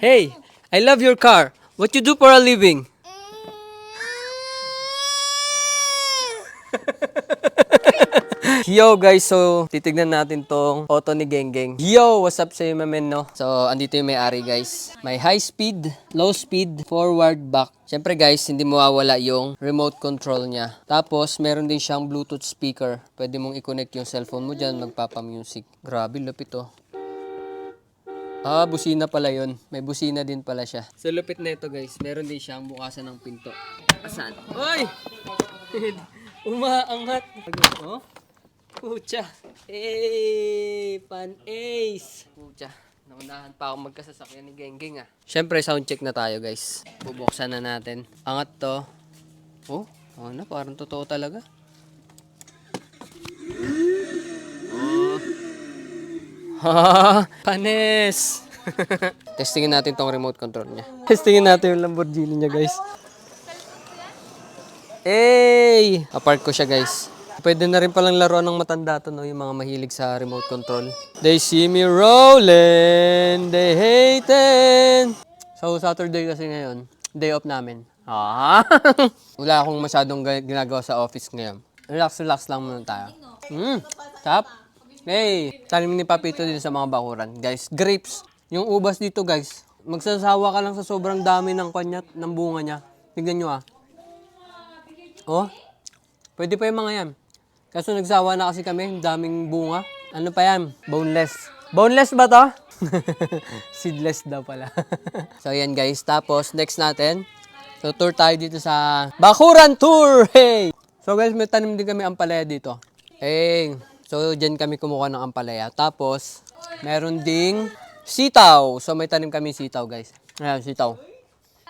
Hey, I love your car. What you do for a living? Yo guys, so titignan natin tong auto ni Genggeng. Yo, what's up sa iyo mamen no? So, andito yung may-ari guys. May high speed, low speed, forward, back. Siyempre guys, hindi mawawala yung remote control niya. Tapos, meron din siyang Bluetooth speaker. Pwede mong i-connect yung cellphone mo dyan, magpapa-music. Grabe, lupit oh. Ah, busina pala yon. May busina din pala siya. Sa lupit na ito guys, meron din siyang bukasan ng pinto. Asan? Oy! Umaangat. Oh? Pucha. Eh, pan ace. Pucha. Naunahan pa ako magkasasakyan ni Genggeng ah. Siyempre, sound check na tayo guys. Bubuksan na natin. Angat to. Oh, ano na, parang totoo talaga. Ha, panes. Testingin natin tong remote control niya. Testingin natin yung Lamborghini niya, guys. Hey! Apart ko siya, guys. Pwede na rin palang laruan ng matanda to, no? Yung mga mahilig sa remote control. They see me rolling, they hating. So, Saturday kasi ngayon, day off namin. Ah! Wala akong masyadong ga- ginagawa sa office ngayon. Relax, relax lang muna tayo. Hmm, tap. Hey, tanim ni Papito dito sa mga bakuran. Guys, grapes. Yung ubas dito, guys. Magsasawa ka lang sa sobrang dami ng kanya, ng bunga niya. Tignan nyo ah. Oh, pwede pa yung mga yan. Kaso nagsawa na kasi kami, daming bunga. Ano pa yan? Boneless. Boneless ba to? Seedless daw pala. so yan guys, tapos next natin, so tour tayo dito sa Bakuran Tour! Hey! So guys, may tanim din kami ampalaya dito. Hey! So dyan kami kumuha ng ampalaya. Tapos, meron ding sitaw. So may tanim kami sitaw guys. Ayan, sitaw.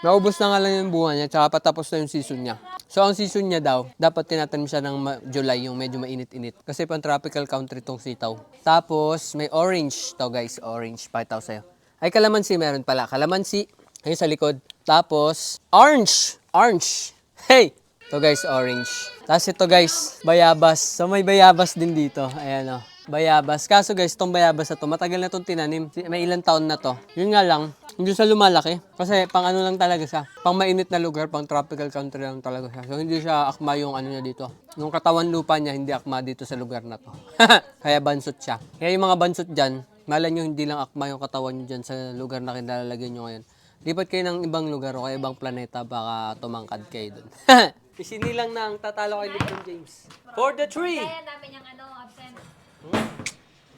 Naubos na nga lang yung bunga niya, tsaka patapos na yung season niya. So, ang season niya daw, dapat tinatanim siya ng July, yung medyo mainit-init. Kasi pang tropical country tong sitaw. Tapos, may orange to guys, orange. Pakita ko sa'yo. Ay, kalamansi meron pala. Kalamansi, ayun sa likod. Tapos, orange! Orange! Hey! To guys, orange. Tapos ito guys, bayabas. So, may bayabas din dito. Ayan o. Bayabas. Kaso guys, tong bayabas na to, matagal na tong tinanim. May ilang taon na to. Yun nga lang, hindi siya lumalaki. Kasi pang ano lang talaga siya. Pang mainit na lugar, pang tropical country lang talaga siya. So hindi siya akma yung ano niya dito. Yung katawan lupa niya, hindi akma dito sa lugar na to. Kaya bansot siya. Kaya yung mga bansot dyan, mala nyo hindi lang akma yung katawan nyo dyan sa lugar na kinalalagyan nyo ngayon. Lipat kayo ng ibang lugar o kaya ibang planeta, baka tumangkad kayo dun. Isinilang na ang tatalo kay LeBron James. For the three! Kaya namin yung ano, absent.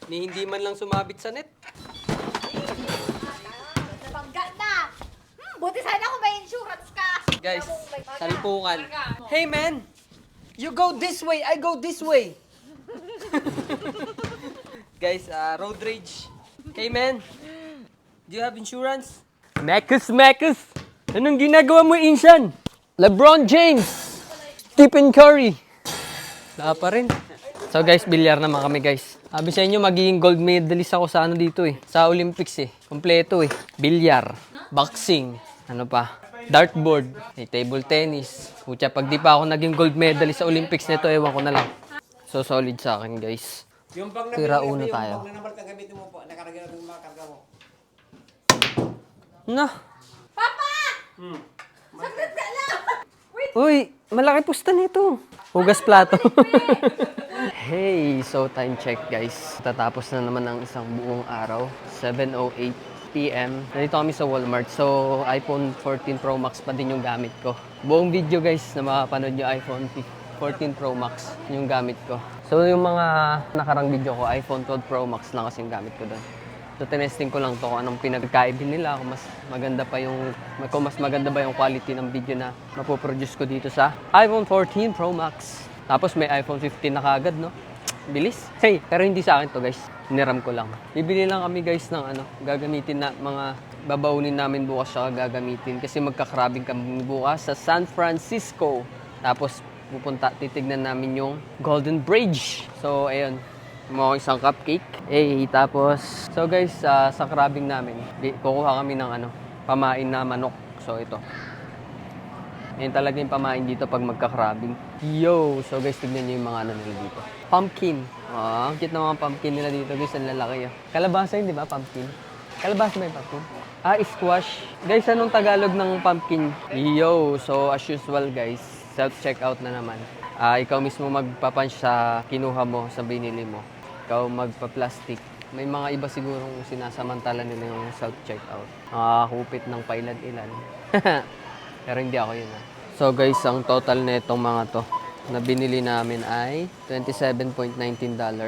Ni hindi man lang sumabit sa net. Nabangga na! Hmm, buti sana kung may insurance ka. Guys, salpukan. Hey man! You go this way, I go this way. Guys, uh, road rage. Hey man, do you have insurance? Mekus, Mekus! Anong ginagawa mo, Insan? LeBron James! Stephen Curry! Wala pa rin. So guys, bilyar naman kami guys. Sabi sa inyo, magiging gold medalist ako sa ano dito eh. Sa Olympics eh. Kompleto eh. Bilyar, boxing, ano pa, dartboard, may table tennis. Pucha, pag di pa ako naging gold medalist sa Olympics nito, ewan ko na lang. So solid sa akin guys. Yung bang Tira uno tayo. Bang na naman ang gamitin mo po, nakaragyan natin yung mga karga mo. Na, Papa! Saglit ka lang! Wait! Uy, malaki pusta nito. Hugas plato. hey, so time check guys. Tatapos na naman ang isang buong araw. 7.08 p.m. Nandito kami sa Walmart. So, iPhone 14 Pro Max pa din yung gamit ko. Buong video guys na makapanood yung iPhone 14 Pro Max yung gamit ko. So, yung mga nakarang video ko, iPhone 12 Pro Max lang kasi yung gamit ko doon. So, ko lang to kung anong pinagkaibin nila, kung mas maganda pa yung, kung mas maganda ba yung quality ng video na mapoproduce ko dito sa iPhone 14 Pro Max. Tapos may iPhone 15 na kagad, no? Bilis. Hey, pero hindi sa akin to guys. Niram ko lang. Bibili lang kami guys ng ano, gagamitin na mga babaunin namin bukas siya gagamitin kasi magkakrabing kami bukas sa San Francisco. Tapos pupunta, titignan namin yung Golden Bridge. So, ayun, mo isang cupcake. Eh, tapos, so guys, ah, sa crabbing namin, kukuha kami ng ano, pamain na manok. So, ito. Yan talaga yung pamain dito pag magka-crabbing. Yo! So guys, tignan nyo yung mga ano nila dito. Pumpkin. Ah, ang cute ng mga pumpkin nila dito guys. Ang lalaki ah. Kalabasa yun, di ba? Pumpkin. Kalabasa ba yung pumpkin? Ah, squash. Guys, anong Tagalog ng pumpkin? Yo, so as usual guys, self-checkout na naman. Ah, ikaw mismo magpapunch sa kinuha mo, sa binili mo. Ikaw magpa-plastic. May mga iba sigurong sinasamantala nila yung self-checkout. Nakakupit ng pailan-ilan. Pero hindi ako yun ah. So guys, ang total na itong mga to na binili namin ay $27.19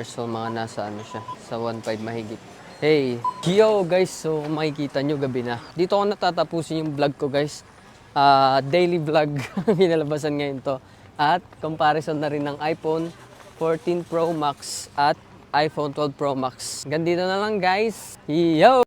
So mga nasa ano siya, sa 1.5 mahigit. Hey, yo guys, so makikita nyo gabi na. Dito ako natatapusin yung vlog ko guys. Ah, daily vlog pinalabasan ngayon to. At comparison na rin ng iPhone 14 Pro Max at iPhone 12 Pro Max. Ganito na lang guys. Yo!